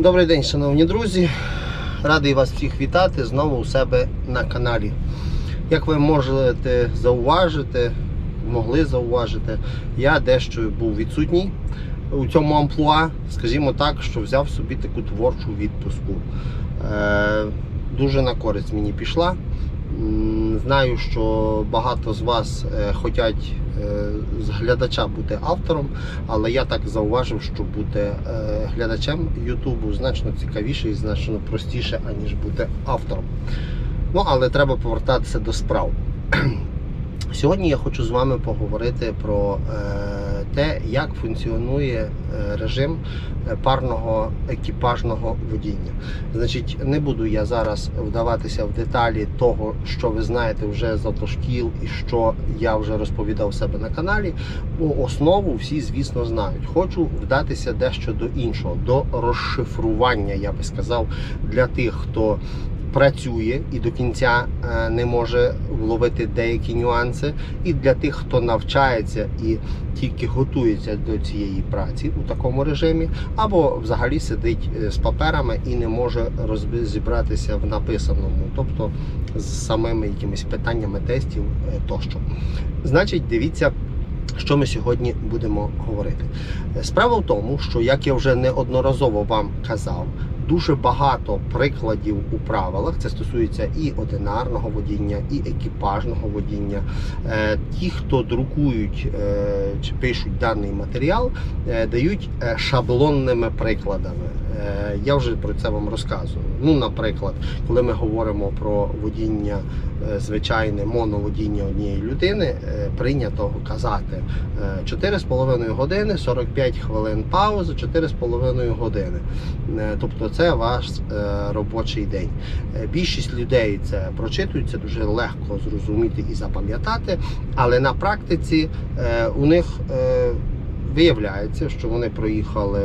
Добрий день, шановні друзі. Радий вас всіх вітати знову у себе на каналі. Як ви можете зауважити, могли зауважити, я дещо був відсутній у цьому амплуа, скажімо так, що взяв собі таку творчу відпустку. Е, дуже на користь мені пішла. Знаю, що багато з вас е, хочуть глядача бути автором, але я так зауважив, що бути е, глядачем Ютубу значно цікавіше і значно простіше, аніж бути автором. Ну, але треба повертатися до справ. Сьогодні я хочу з вами поговорити про е, те, як функціонує е, режим е, парного екіпажного водіння. Значить, не буду я зараз вдаватися в деталі того, що ви знаєте вже з автошкіл і що я вже розповідав у себе на каналі. Бо основу всі, звісно, знають. Хочу вдатися дещо до іншого, до розшифрування, я би сказав, для тих, хто працює і до кінця е, не може вловити деякі нюанси, і для тих, хто навчається і тільки готується до цієї праці у такому режимі, або взагалі сидить е, з паперами і не може розібратися в написаному, тобто з самими якимись питаннями тестів е, тощо. Значить, дивіться. Що ми сьогодні будемо говорити? Справа в тому, що як я вже неодноразово вам казав, дуже багато прикладів у правилах. Це стосується і одинарного водіння, і екіпажного водіння. Е, Ті, хто друкують е, чи пишуть даний матеріал, е, дають шаблонними прикладами. Е, Я вже про це вам розказую. Ну, наприклад, коли ми говоримо про водіння е, звичайне моноводіння однієї людини, е, прийнято казати е, 4,5 години, 45 хвилин паузи, 4,5 години. Тобто це ваш робочий день. Більшість людей це прочитують, дуже легко зрозуміти і запам'ятати, але на практиці у них виявляється, що вони проїхали.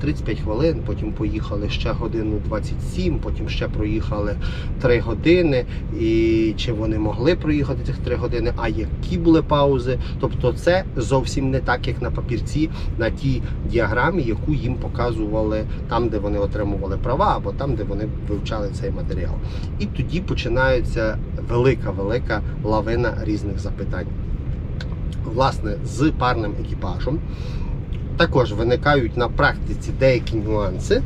35 хвилин, потім поїхали ще годину 27, потім ще проїхали 3 години. І чи вони могли проїхати цих 3 години, а які були паузи. Тобто це зовсім не так, як на папірці, на тій діаграмі, яку їм показували там, де вони отримували права, або там, де вони вивчали цей матеріал. І тоді починається велика-велика лавина різних запитань. Власне, з парним екіпажем також виникають на практиці деякі нюанси.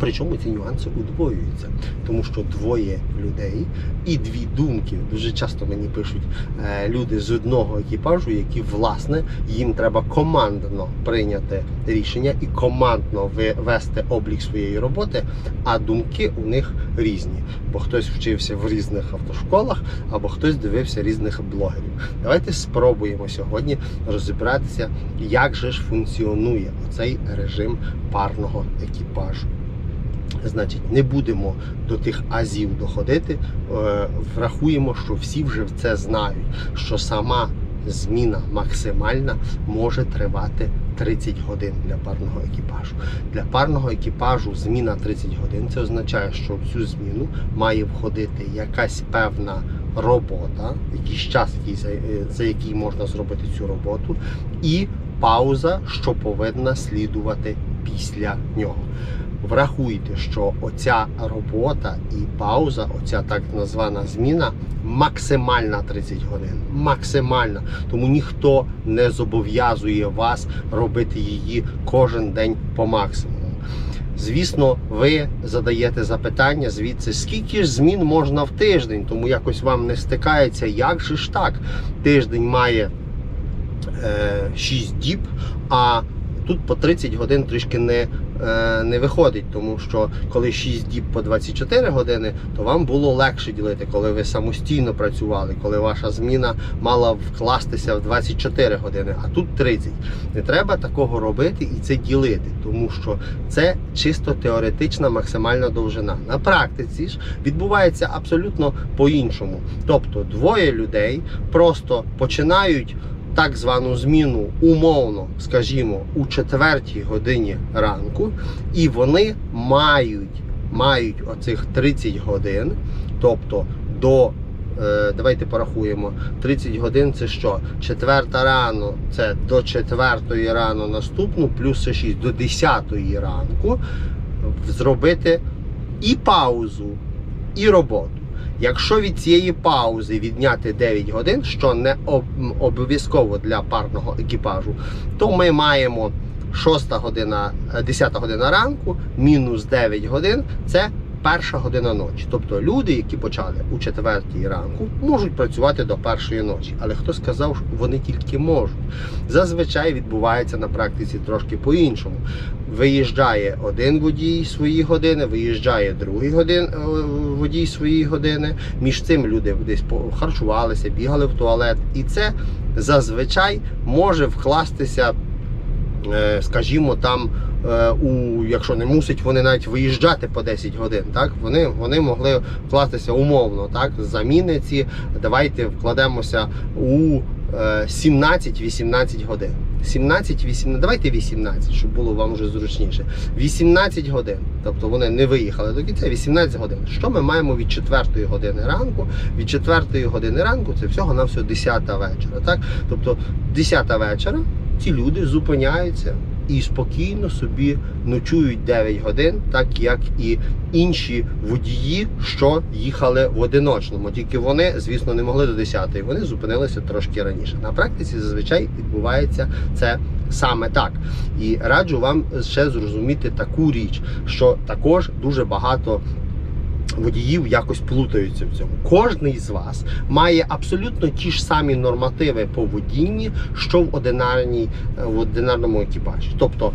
Причому ці нюанси удвоюються, тому що двоє людей і дві думки. Дуже часто мені пишуть е, люди з одного екіпажу, які власне їм треба командно прийняти рішення і командно вести облік своєї роботи, а думки у них різні. Бо хтось вчився в різних автошколах, або хтось дивився різних блогерів. Давайте спробуємо сьогодні розібратися, як же ж функціонує цей режим парного екіпажу. Значить, не будемо до тих азів доходити. Е, Врахуємо, що всі вже це знають, що сама зміна максимальна може тривати 30 годин для парного екіпажу. Для парного екіпажу зміна 30 годин. Це означає, що в цю зміну має входити якась певна робота, якийсь час, е, за який можна зробити цю роботу, і пауза, що повинна слідувати після нього. Врахуйте, що оця робота і пауза, оця так названа зміна, максимальна 30 годин. Максимальна. Тому ніхто не зобов'язує вас робити її кожен день по максимуму. Звісно, ви задаєте запитання звідси, скільки ж змін можна в тиждень, тому якось вам не стикається, як же ж так? Тиждень має е, 6 діб, а тут по 30 годин трішки не, не виходить, тому що коли 6 діб по 24 години, то вам було легше ділити, коли ви самостійно працювали, коли ваша зміна мала вкластися в 24 години, а тут 30. Не треба такого робити і це ділити, тому що це чисто теоретична максимальна довжина. На практиці ж відбувається абсолютно по-іншому. Тобто двоє людей просто починають так звану зміну умовно, скажімо, у четвертій годині ранку, і вони мають, мають оцих 30 годин, тобто до Е, давайте порахуємо. 30 годин це що? Четверта рано це до четвертої рано наступну, плюс ще 6 до 10 ранку зробити і паузу, і роботу. Якщо від цієї паузи відняти 9 годин, що не об- обов'язково для парного екіпажу, то ми маємо 6 година, е, 10 година ранку, мінус 9 годин це перша година ночі. Тобто люди, які почали у четвертій ранку, можуть працювати до першої ночі. Але хто сказав, що вони тільки можуть? Зазвичай відбувається на практиці трошки по-іншому. Виїжджає один водій свої години, виїжджає другий годин, е, водій свої години. Між цим люди десь харчувалися, бігали в туалет. І це зазвичай може вкластися, е, скажімо, там. е, У якщо не мусить вони навіть виїжджати по 10 годин, так вони, вони могли вкластися умовно, так заміни ці. Давайте вкладемося у е, 17-18 годин. 17, 18, давайте 18, щоб було вам вже зручніше. 18 годин. Тобто вони не виїхали до кінця, 18 годин. Що ми маємо від 4 години ранку? Від 4 години ранку це всього на всього 10 вечора. Так? Тобто 10 вечора ці люди зупиняються і спокійно собі ночують 9 годин, так як і інші водії, що їхали в одиночному. Тільки вони, звісно, не могли до 10-ї. Вони зупинилися трошки раніше. На практиці зазвичай відбувається це саме так. І раджу вам ще зрозуміти таку річ, що також дуже багато. Водіїв якось плутаються в цьому. Кожний з вас має абсолютно ті ж самі нормативи по водінні, що в одинарній в одинарному екіпажі. Тобто,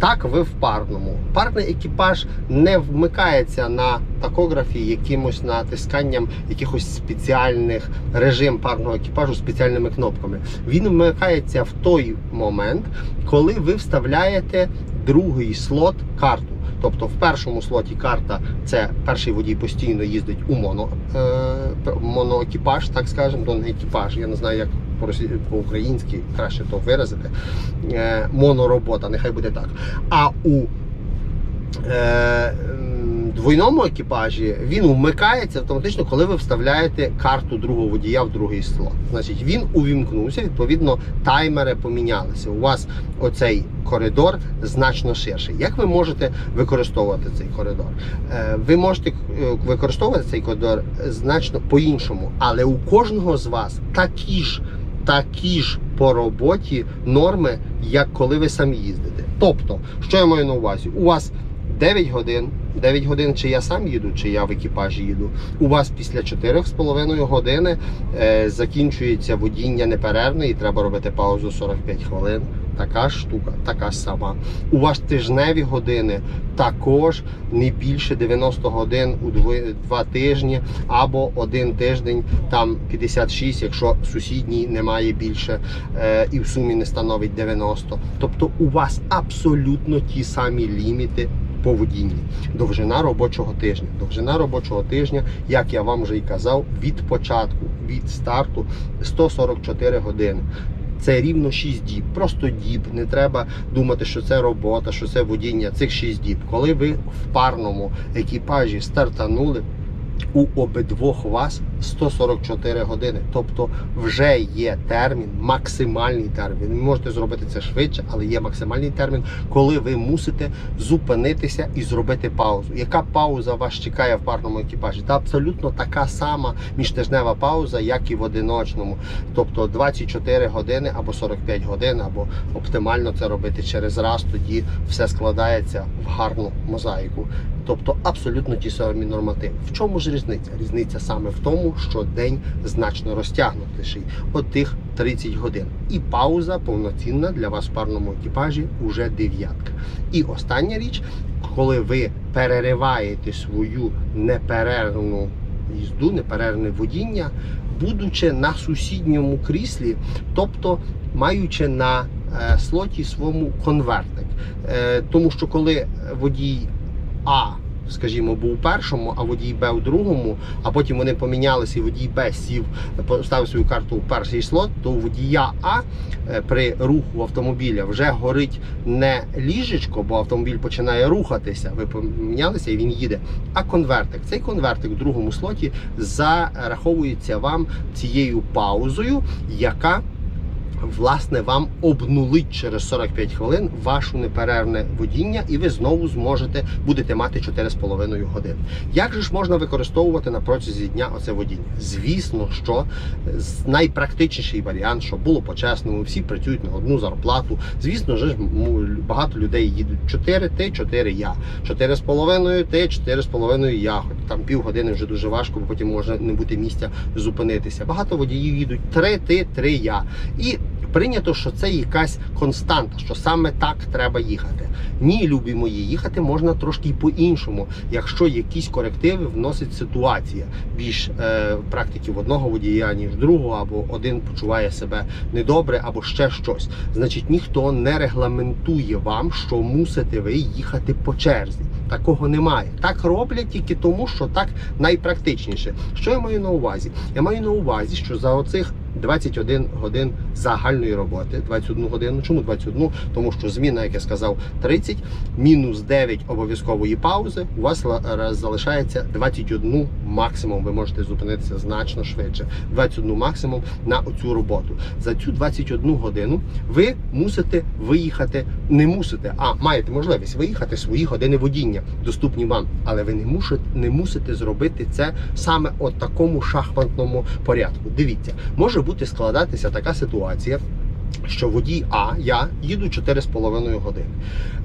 так ви в парному. Парний екіпаж не вмикається на такографі якимось натисканням якихось спеціальних режим парного екіпажу спеціальними кнопками. Він вмикається в той момент, коли ви вставляєте другий слот карту. Тобто в першому слоті карта це перший водій постійно їздить у моно, е, моноекіпаж, так скажемо, то не екіпаж. Я не знаю, як по-українськи краще то виразити. Е, моноробота, нехай буде так. А у е, двойному екіпажі він вмикається автоматично, коли ви вставляєте карту другого водія в другий слот. Значить, він увімкнувся, відповідно, таймери помінялися. У вас оцей коридор значно ширший. Як ви можете використовувати цей коридор? Е, Ви можете е, використовувати цей коридор значно по-іншому, але у кожного з вас такі ж такі ж по роботі норми, як коли ви самі їздите. Тобто, що я маю на увазі? У вас 9 годин. 9 годин, чи я сам їду, чи я в екіпажі їду. У вас після 4,5 години е, закінчується водіння неперервне і треба робити паузу 45 хвилин. Така ж штука, така ж сама. У вас тижневі години також не більше 90 годин у дви- два тижні або один тиждень, там 56, якщо сусідній немає більше е, і в сумі не становить 90. Тобто у вас абсолютно ті самі ліміти по водінні. Довжина робочого тижня. Довжина робочого тижня, як я вам вже і казав, від початку, від старту 144 години. Це рівно 6 діб, просто діб. Не треба думати, що це робота, що це водіння. Цих 6 діб. Коли ви в парному екіпажі стартанули, у обидвох вас 144 години. Тобто вже є термін, максимальний термін. Ви можете зробити це швидше, але є максимальний термін, коли ви мусите зупинитися і зробити паузу. Яка пауза вас чекає в парному екіпажі? Та абсолютно така сама міжтижнева пауза, як і в одиночному. Тобто 24 години або 45 годин, або оптимально це робити через раз, тоді все складається в гарну мозаїку. Тобто абсолютно ті самі нормативи. В чому ж різниця? Різниця саме в тому, що день значно розтягнутіший, тих 30 годин. І пауза повноцінна для вас в парному екіпажі уже дев'ятка. І остання річ, коли ви перериваєте свою неперервну їзду, неперервне водіння, будучи на сусідньому кріслі, тобто маючи на е, слоті своєму конвертик. Е, тому що коли водій а скажімо, був у першому, а водій Б у другому, а потім вони помінялися, і водій Б сів, поставив свою карту у перший слот, то у водія А е, при руху автомобіля вже горить не ліжечко, бо автомобіль починає рухатися. Ви помінялися і він їде. А конвертик. Цей конвертик в другому слоті зараховується вам цією паузою, яка власне вам обнулить через 45 хвилин ваше неперервне водіння, і ви знову зможете будете мати 4,5 години. Як же ж можна використовувати на протязі дня оце водіння? Звісно, що найпрактичніший варіант, щоб було по-чесному, всі працюють на одну зарплату. Звісно ж, багато людей їдуть 4 ти, 4 я, 4,5 ти, 4,5 я. Хоч там півгодини вже дуже важко, бо потім може не бути місця зупинитися. Багато водіїв їдуть 3 ти, 3 я. І прийнято, що це якась константа, що саме так треба їхати. Ні, любі мої, їхати можна трошки й по-іншому, якщо якісь корективи вносить ситуація більш е, практики в одного водія, ніж другого, або один почуває себе недобре, або ще щось. Значить, ніхто не регламентує вам, що мусите ви їхати по черзі. Такого немає. Так роблять тільки тому, що так найпрактичніше. Що я маю на увазі? Я маю на увазі, що за оцих 21 годин загальної роботи, 21 годину. Чому 21? Тому що зміна, як я сказав, 30, мінус 9 обов'язкової паузи. У вас залишається 21 максимум. Ви можете зупинитися значно швидше. 21 максимум на оцю роботу. За цю 21 годину ви мусите виїхати, не мусите, а маєте можливість виїхати свої години водіння, доступні вам, але ви не мусите, не мусите зробити це саме от такому шахматному порядку. Дивіться, може бути складатися така ситуація. Що водій А, я їду 4,5 години.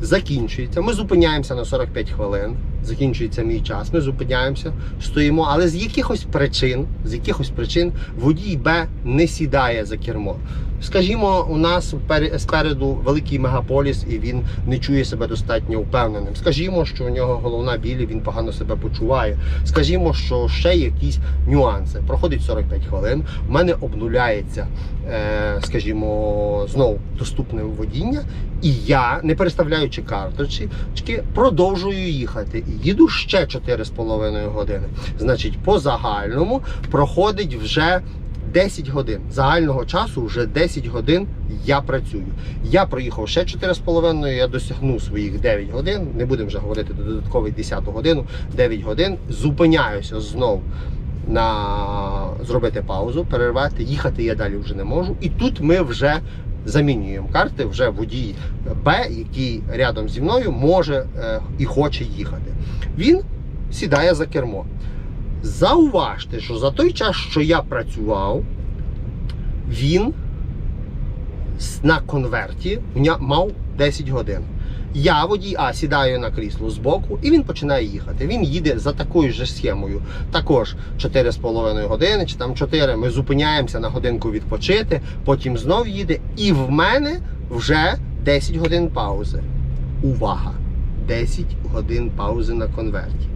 Закінчується. Ми зупиняємося на 45 хвилин. Закінчується мій час. Ми зупиняємося, стоїмо. Але з якихось причин, з якихось причин водій Б не сідає за кермо. Скажімо, у нас спереду великий мегаполіс, і він не чує себе достатньо впевненим. Скажімо, що у нього головна біль, і він погано себе почуває. Скажімо, що ще якісь нюанси. Проходить 45 хвилин. У мене обнуляється, е, скажімо, знову доступне водіння, і я, не переставляючи карточки, продовжую їхати. І їду ще 4,5 години. Значить, по загальному проходить вже 10 годин. Загального часу вже 10 годин я працюю. Я проїхав ще 4,5, я досягнув своїх 9 годин. Не будемо вже говорити до додаткової 10 годину. 9 годин. Зупиняюся знов на зробити паузу, перервати, їхати я далі вже не можу. І тут ми вже замінюємо карти. Вже водій Б, який рядом зі мною може е, і хоче їхати. Він сідає за кермо. Зауважте, що за той час, що я працював, він на конверті мав 10 годин. Я водій А сідаю на крісло збоку і він починає їхати. Він їде за такою ж схемою. Також 4,5 години чи там 4. Ми зупиняємося на годинку відпочити, потім знов їде. І в мене вже 10 годин паузи. Увага! 10 годин паузи на конверті.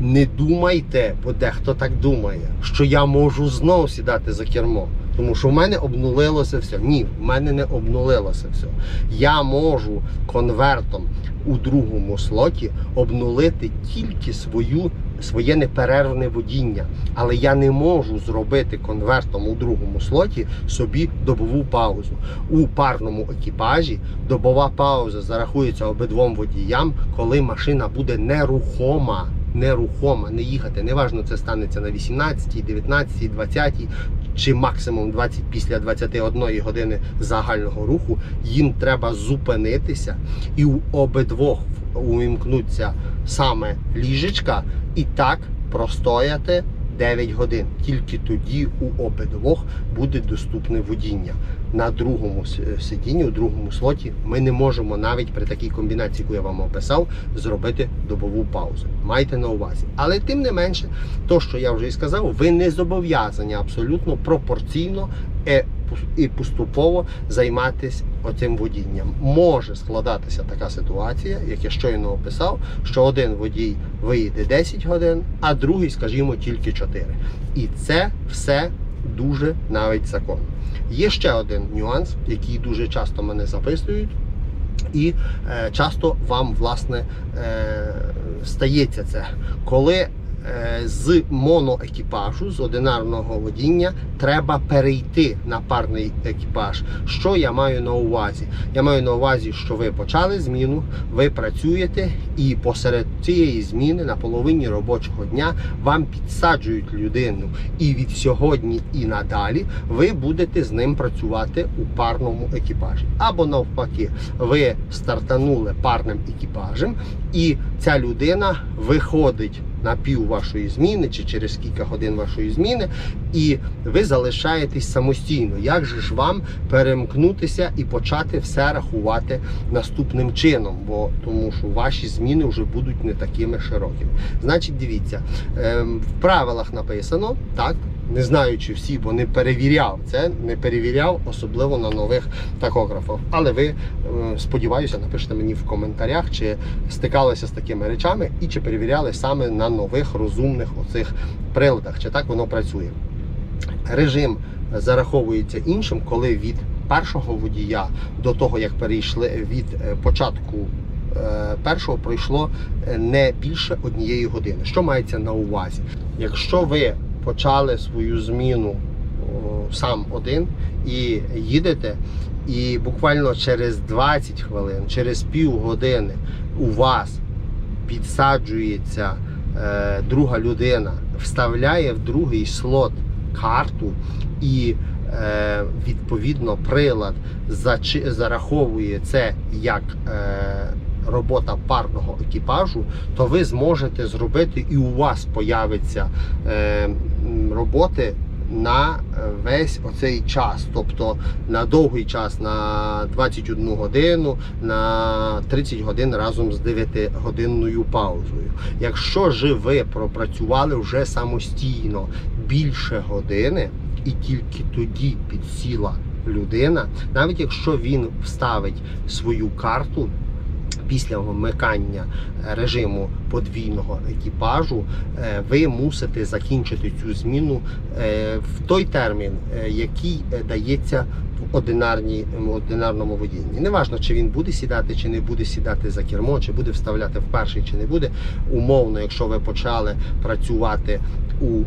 Не думайте, бо дехто так думає, що я можу знов сідати за кермо. Тому що в мене обнулилося все. Ні, в мене не обнулилося все. Я можу конвертом у другому слоті обнулити тільки свою, своє неперервне водіння. Але я не можу зробити конвертом у другому слоті собі добову паузу. У парному екіпажі добова пауза зарахується обидвом водіям, коли машина буде нерухома. Нерухома, не їхати. Неважно, це станеться на 18, 19, 20 чи максимум 20 після 21 години загального руху. Їм треба зупинитися і у обидвох увімкнуться саме ліжечка і так простояти 9 годин. Тільки тоді у обидвох буде доступне водіння. На другому сидінні, у другому слоті, ми не можемо навіть при такій комбінації, яку я вам описав, зробити добову паузу. Майте на увазі. Але тим не менше, то, що я вже і сказав, ви не зобов'язані абсолютно пропорційно е, і поступово займатися оцим водінням. Може складатися така ситуація, як я щойно описав, що один водій виїде 10 годин, а другий, скажімо, тільки 4. І це все дуже навіть законно. Є ще один нюанс, який дуже часто мене записують. І е, часто вам власне е, стається це, коли з моноекіпажу, з одинарного водіння, треба перейти на парний екіпаж. Що я маю на увазі? Я маю на увазі, що ви почали зміну, ви працюєте, і посеред цієї зміни на половині робочого дня вам підсаджують людину. І від сьогодні і надалі ви будете з ним працювати у парному екіпажі. Або навпаки, ви стартанули парним екіпажем, і ця людина виходить на пів вашої зміни чи через кілька годин вашої зміни, і ви залишаєтесь самостійно. Як же ж вам перемкнутися і почати все рахувати наступним чином? Бо тому що ваші зміни вже будуть не такими широкими. Значить, дивіться, ем, в правилах написано так. Не знаю, чи всі, бо не перевіряв це, не перевіряв, особливо на нових такографах. Але ви, е, сподіваюся, напишете мені в коментарях, чи стикалися з такими речами і чи перевіряли саме на нових розумних оцих приладах, чи так воно працює. Режим зараховується іншим, коли від першого водія до того, як перейшли від е, початку е, першого, пройшло е, не більше однієї години. Що мається на увазі? Якщо ви почали свою зміну сам один і їдете, і буквально через 20 хвилин, через півгодини у вас підсаджується е, друга людина, вставляє в другий слот карту і е, відповідно прилад зараховує це як е, робота парного екіпажу, то ви зможете зробити і у вас появиться е, роботи на е, весь оцей час, тобто на довгий час, на 21 годину, на 30 годин разом з 9-годинною паузою. Якщо ж ви пропрацювали вже самостійно більше години, і тільки тоді підсіла людина, навіть якщо він вставить свою карту. Після вмикання режиму подвійного екіпажу е, ви мусите закінчити цю зміну е, в той термін, е, який дається в одинарному водінні. Неважно, чи він буде сідати, чи не буде сідати за кермо, чи буде вставляти в перший, чи не буде. Умовно, якщо ви почали працювати у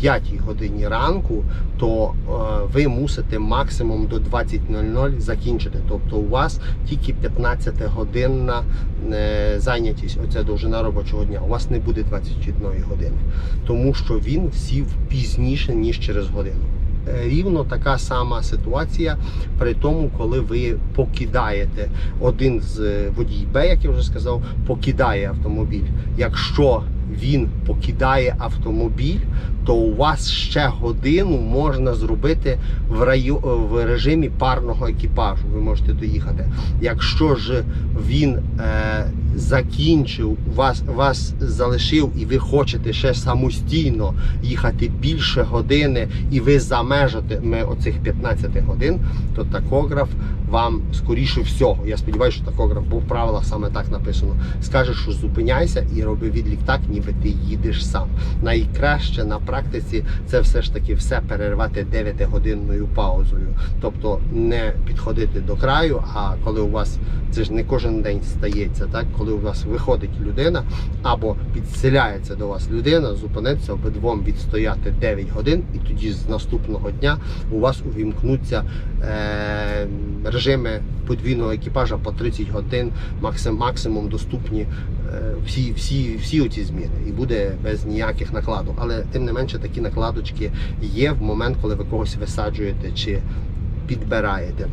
5 годині ранку, то е, ви мусите максимум до 20.00 закінчити. Тобто у вас тільки 15 годинна е, зайнятість, оця довжина робочого дня. У вас не буде 21 години, тому що він сів пізніше ніж через годину. Е, Рівно така сама ситуація при тому, коли ви покидаєте один з е, водій Б, як я вже сказав, покидає автомобіль. Якщо він покидає автомобіль, то у вас ще годину можна зробити в раю... в режимі парного екіпажу. Ви можете доїхати. Якщо ж він е, закінчив, вас, вас залишив, і ви хочете ще самостійно їхати більше години, і ви за межами оцих 15 годин, то такограф вам скоріше всього. Я сподіваюся, що такограф, бо в правилах саме так написано. Скаже, що зупиняйся і роби відлік так, ніби ти їдеш сам. Найкраще на практиці це все ж таки все перервати 9-годинною паузою. Тобто не підходити до краю, а коли у вас це ж не кожен день стається, так коли у вас виходить людина або підселяється до вас людина, зупинитися обидвом відстояти 9 годин, і тоді з наступного дня у вас увімкнуться е, режими подвійного екіпажа по 30 годин, максим, максимум доступні всі, всі, всі оці зміни, і буде без ніяких накладок. Але тим не менше такі накладочки є в момент, коли ви когось висаджуєте чи підбираєте.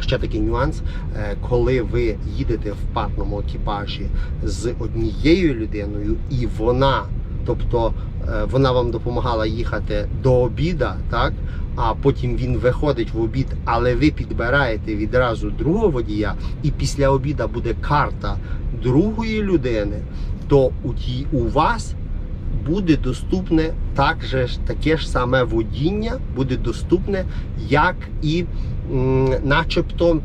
Ще такий нюанс, е, коли ви їдете в партному екіпажі з однією людиною, і вона, тобто е, вона вам допомагала їхати до обіда, так? А потім він виходить в обід, але ви підбираєте відразу другого водія, і після обіда буде карта другої людини, то у тій у вас буде доступне так же таке ж саме водіння, буде доступне, як і м, начебто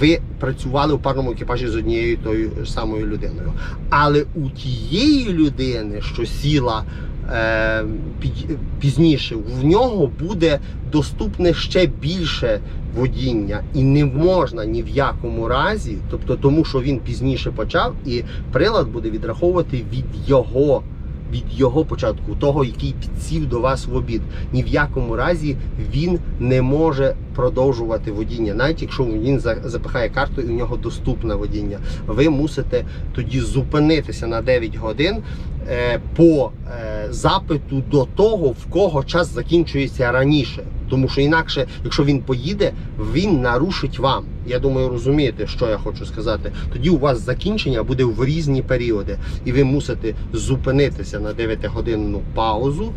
ви працювали у парному екіпажі з однією тою самою людиною. Але у тієї людини, що сіла е, пізніше в нього буде доступне ще більше водіння, і не можна ні в якому разі, тобто тому, що він пізніше почав, і прилад буде відраховувати від його. Від його початку, того, який підсів до вас в обід, ні в якому разі він не може продовжувати водіння, навіть якщо він запихає карту і у нього доступне водіння. Ви мусите тоді зупинитися на 9 годин е, по е, запиту до того, в кого час закінчується раніше. Тому що інакше, якщо він поїде, він нарушить вам. Я думаю, розумієте, що я хочу сказати. Тоді у вас закінчення буде в різні періоди, і ви мусите зупинитися на 9-годинну паузу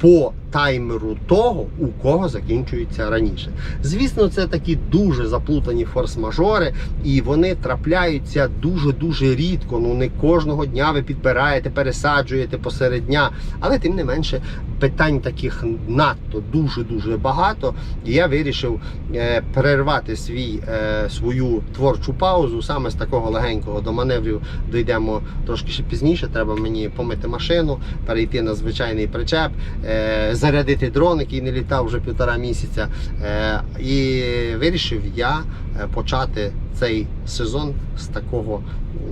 по таймеру того, у кого закінчується раніше. Звісно, це такі дуже заплутані форс-мажори, і вони трапляються дуже дуже рідко. Ну не кожного дня ви підбираєте, пересаджуєте посеред дня, але тим не менше питань таких надто дуже дуже багато. І я вирішив е, перервати свій, е, свою творчу паузу саме з такого легенького до маневрів. Дійдемо трошки ще пізніше. Треба мені помити машину, перейти на звичайний причеп, е, зарядити дрон, який не літав вже півтора місяця. Е, і вирішив я е, почати цей сезон з такого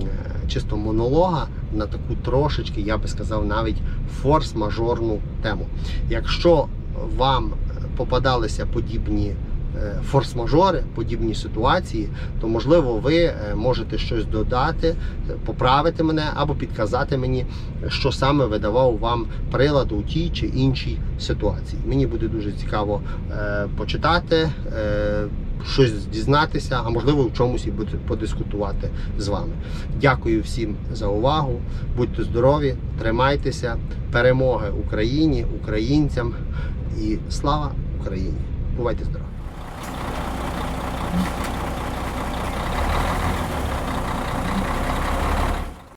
е, чисто монолога на таку трошечки, я би сказав, навіть форс-мажорну тему. Якщо вам попадалися подібні е, форс-мажори, подібні ситуації, то можливо ви е, можете щось додати, е, поправити мене або підказати мені, що саме видавав вам прилад у тій чи іншій ситуації. Мені буде дуже цікаво е, почитати. Щось дізнатися, а можливо в чомусь і подискутувати з вами. Дякую всім за увагу. Будьте здорові, тримайтеся, перемоги Україні, українцям і слава Україні! Бувайте здорові!